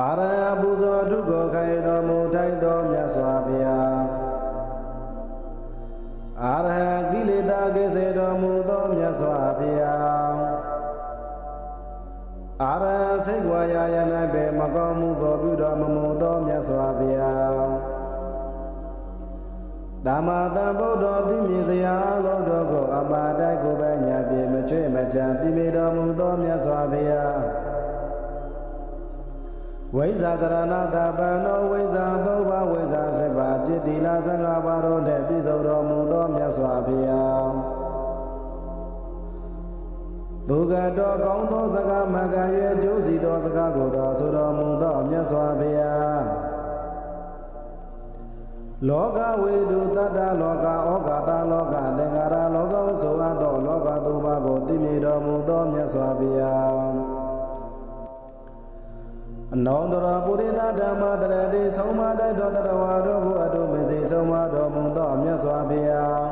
အာရဟံပူဇော်ထုကိုခိုင်တော်မူထိုက်သောမြတ်စွာဘုရားအာရဟံကိလေသာကိစေတော်မူသောမြတ်စွာဘုရားအာရဟံစိတ်ဝါယာယ၌ပေမကောင်းမှုကိုပြုတော်မမူသောမြတ်စွာဘုရားသမ္မာသမ္ဗုဒ္ဓတိမြေစရာအလုံးတော်ကိုအပါတိုက်ကိုပဲညာပြေမချွေမချမ်းတိမေတော်မူသောမြတ်စွာဘုရား ဝိဇာသရဏတပံသောဝိဇာသုံးပါးဝိဇာစပါจิตတိလာသံဃာပါတော်နှင့်ပြည့်စုံတော်မူသောမြတ်စွာဘုရားသူကတော်ကောင်းသောစကားမကရွယ်ကျိုးစီသောစကားကိုသောဆိုတော်မူသောမြတ်စွာဘုရားလောကဝေဒုတတ္တလောကဩဃာတလောကသင်္ခါရလောကဆိုအပ်သောလောကသုံးပါးကိုသိမြင်တော်မူသောမြတ်စွာဘုရား အနောင်တရပုရိသဓမ္မတရတိဆုံးမတိုက်တော်တရဝါတို့ကိုအတုမေစိဆုံးမတော်မူသောမြတ်စွာဘုရား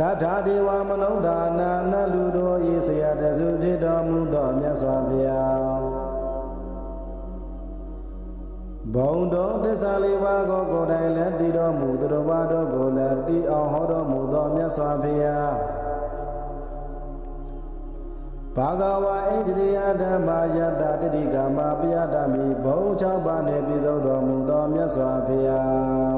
တထာဒေဝမနုဿာနာနလူတို့ဤဆရာတစုဖြစ်တော်မူသောမြတ်စွာဘုရားဘုံတော်သစ္စာလေးပါးကိုကိုယ်တိုင်လည်းသိတော်မူသူတော်ဘာတို့ကိုလည်းသိအောင်ဟောတော်မူသောမြတ်စွာဘုရား ဘာဂဝါဣန္ဒြိယဓမ္မယတတတိကမပယတမိဘုံ၆ပါးနှင့်ပြည့်စုံတော်မူသောမြတ်စွာဘုရား